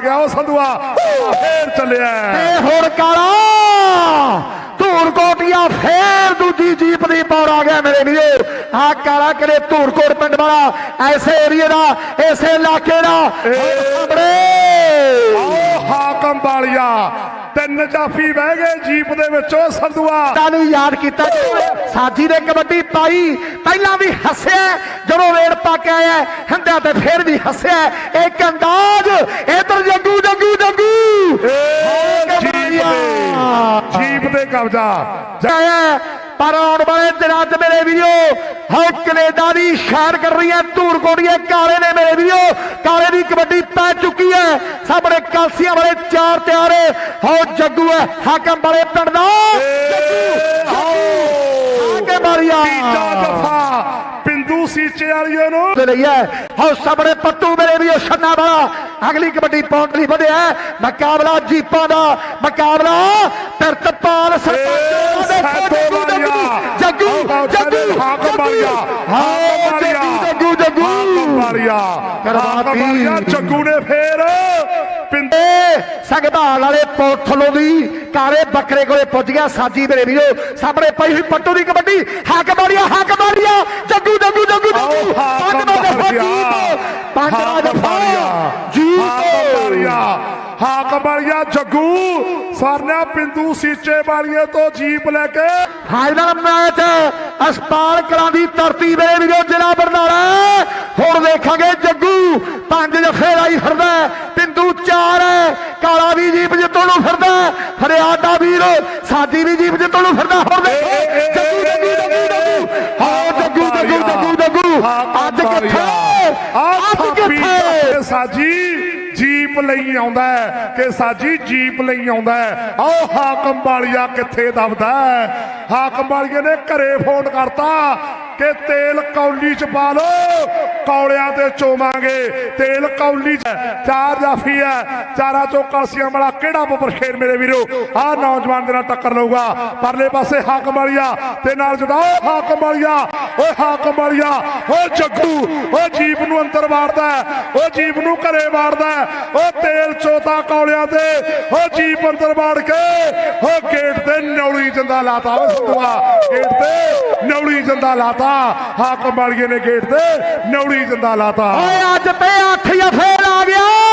ਗਿਆ ਉਹ ਸੰਧੂਆ ਫੇਰ ਚੱਲਿਆ। ਤੇ ਹੁਣ ਕਾਲਾ। ਧੂਰ ਕੋਟੀਆ ਫੇਰ ਦੂਜੀ ਜੀਪ ਦੀ ਪੌੜ ਆ ਗਿਆ ਮੇਰੇ ਵੀਰੋ। ਆ ਕਾਲਾ ਕਰੇ ਧੂਰ ਕੋਟ ਪਿੰਡ ਵਾਲਾ? ਐਸੇ ਏਰੀਏ ਦਾ ਐਸੇ ਇਲਾਕੇ ਦਾ। ਸਾਹਮਣੇ। ਆਓ ਹਾਕਮ ਵਾਲੀਆ। ਤਿੰਨ ਜਾਫੀ ਬਹਿ ਗਏ ਜੀਪ ਦੇ ਵਿੱਚੋਂ ਸੰਧੂਆ ਨੂੰ ਯਾਦ ਕੀਤਾ ਸਾਜੀ ਨੇ ਕਬੱਡੀ ਪਾਈ ਪਹਿਲਾਂ ਵੀ ਹੱਸਿਆ ਜਦੋਂ ਵੇੜ ਪਾ ਕੇ ਆਇਆ ਹੰਦਾ ਤੇ ਫੇਰ ਵੀ ਹੱਸਿਆ ਇੱਕ ਅੰਦਾਜ਼ ਇਧਰ ਜੱਗੂ ਜੱਗੂ ਜੱਗੂ! ਜੀਪ ਦੇ ਕਬਜ਼ਾ। ਜਾਇਆ ਪਰ ਆਉਣ ਵਾਲੇ ਦਿਨਾਂ 'ਚ ਮੇਰੇ ਵੀਰੋ ਹੋ ਕੈਨੇਡਾ ਦੀ ਸ਼ਾਨ ਕਰ ਰਹੀ ਹੈ ਧੂਰ ਕੋੜੀਏ ਕਾਲੇ ਨੇ ਮੇਰੇ ਵੀਰੋ ਕਾਲੇ ਦੀ ਕਬੱਡੀ ਪੈ ਚੁੱਕੀ ਹੈ ਸਾਹਮਣੇ ਕਾਲਸੀਆਂ ਵਾਲੇ ਚਾਰ ਤਿਆਰੇ ਹੋ। ਜੱਗੂ ਹੈ ਹਾਕਮ ਵਾਲੇ ਪਿੰਡ ਦਾ। ਤੀਜਾ ਜਫਾ ਪਿੰਦੂ ਸੀਚੇ ਵਾਲੀਏ ਨੂੰ। ਦੇ ਲਈ ਹੈ। ਹੋ ਸਾਹਮਣੇ ਪੱਟੂ ਮੇਰੇ ਵੀਰੋ ਛੰਨਾ ਵਾਲਾ। ਅਗਲੀ ਕਬੱਡੀ ਪਾਉਣ ਲਈ ਵਧਿਆ। ਮੁਕਾਬਲਾ ਜੀਪਾਂ ਦਾ। ਮੁਕਾਬਲਾ ਪਿਰਤਪਾਲ ਸਰਪੰਚ ਦਾ ਜੱਗੂ ਜੱਗੂ ਹਾਕਮ ਵਾਲੀਆ ਹਾਕਮ ਵਾਲੀਆ ਕਰਵਾਤੀ। ਨੇ ਫੇਰ ਪਿੰਦੂ ਏ ਸੰਗਧਾਲ ਵਾਲੇ ਪੋਥਲੋ ਦੀ ਕਾਲੇ ਬੱਕਰੇ ਕੋਲੇ ਪੁੱਜ ਗਿਆ। ਸਾਜੀ ਮੇਰੇ ਵੀਰੋ ਸਾਹਮਣੇ ਪਈ ਹੋਈ ਪੱਟੂ ਦੀ ਕਬੱਡੀ। ਹੱਕ ਮਾਰੀਆ ਹੱਕ ਮਾਰੀਆ। ਜੱਗੂ ਜੱਗੂ ਜੱਗੂ ਆਓ ਜੱਗੂ ਹਾਕਮ ਪੰਜ ਵਾਲੀਆ ਜੀਤ ਪੰਜ ਦਾ ਹਾਕਮ ਵਾਲੀਆ ਜੱਗੂ ਸਰਨਾ ਪਿੰਦੂ ਸੀਚੇ ਵਾਲੀਏ ਤੋਂ ਜੀਪ ਲੈ ਕੇ। ਫਾਈਨਲ ਮੈਚ ਅਸਪਾਲ ਕਲਾਂ ਦੀ ਧਰਤੀ ਵੇ ਵੀਰੋ ਜ਼ਿਲ੍ਹਾ ਬਰਨਾਲਾ। ਹੁਣ ਦੇਖਾਂਗੇ ਜੱਗੂ ਪੰਜ ਜਫੇ ਲਾਈ ਫਿਰਦਾ ਪਿੰਦੂ ਚਾਰ ਹੈ, ਕਾਲਾ ਵੀ ਜੀਪ ਜਿੱਤੋਂ ਨੂੰ ਫਿਰਦਾ ਫਰਿਆਦ ਦਾ ਵੀਰ ਸਾਡੀ ਵੀ ਜੀਪ ਜਿੱਤੋਂ ਨੂੰ ਫਿਰਦਾ ਹੁਣ ਦੇਖੋ ਜੱਗੂ ਜੱਗੂ ਜੱਗੂ ਜੱਗੂ। ਹਾਂ ਜੱਗੂ ਜੱਗੂ ਜੱਗੂ ਜੱਗੂ। ਅੱਜ ਕਿੱਥੇ? ਅੱਜ ਕਿੱਥੇ? ਸਾਜੀ। ਜੀਪ ਲਈ ਆਉਂਦਾ ਹੈ, ਕਿ ਸਾਜੀ ਜੀਪ ਲਈ ਆਉਂਦਾ ਆਓ ਹਾਕਮ ਵਾਲੀਆ ਕਿੱਥੇ ਦਬਦਾ ਹਾਕਮ ਵਾਲੀਏ ਨੇ ਘਰੇ ਫੋਨ ਕਰਤਾ। ਕਿ ਤੇਲ ਕੌਲੀ ਚ ਪਾ ਲਓ। ਕੌਲਿਆਂ ਤੇ ਚੋਵਾਂਗੇ। ਤੇਲ ਕੌਲੀ ਚ ਚਾਰ ਜਾਫੀ ਹੈ ਚਾਰਾਂ ਚੋਂ ਕਲਸੀਆਂ ਵਾਲਾ ਕਿਹੜਾ ਬੱਬਰ ਸ਼ੇਰ ਮੇਰੇ ਵੀਰੋ? ਆਹ ਨੌਜਵਾਨ ਦੇ ਨਾਲ ਟੱਕਰ ਲਊਗਾ। ਪਰਲੇ ਪਾਸੇ ਹਾਕਮ ਵਾਲੀਆ ਤੇ ਨਾਲ ਜੁੜਾਓ ਹਾਕਮ ਵਾਲੀਆ। ਓਏ ਹਾਕਮ ਵਾਲੀਆ ਓਏ ਜੱਗੂ ਓ ਜੀਪ ਨੂੰ ਅੰਦਰ ਵਾੜਦਾ ਹੈ, ਜੀਪ ਨੂੰ ਘਰੇ ਵਾਰਦਾ ਹੈ, ਤੇਲ ਚੋਤਾ ਕੌਲਿਆਂ ਤੇ ਓ ਜੀਪ ਅੰਦਰ ਵਾੜ ਕੇ ਓ ਗੇਟ ਤੇ ਨੌਲੀ ਜੰਦਾ ਲਾਤਾ ਓ ਸੰਧੂਆ ਗੇਟ ਤੇ। ਨੌਲੀ ਜੰਦਾ ਲਾਤਾ। ਹਾਕਮ ਵਾਲੀਏ ਨੇ ਗੇਟ ਤੇ। ਨੌਲੀ ਜੰਦਾ ਲਾਤਾ। ਓਏ ਅੱਜ ਤੇ ਅੱਠ ਜਫੇਰ ਆ ਗਿਆ।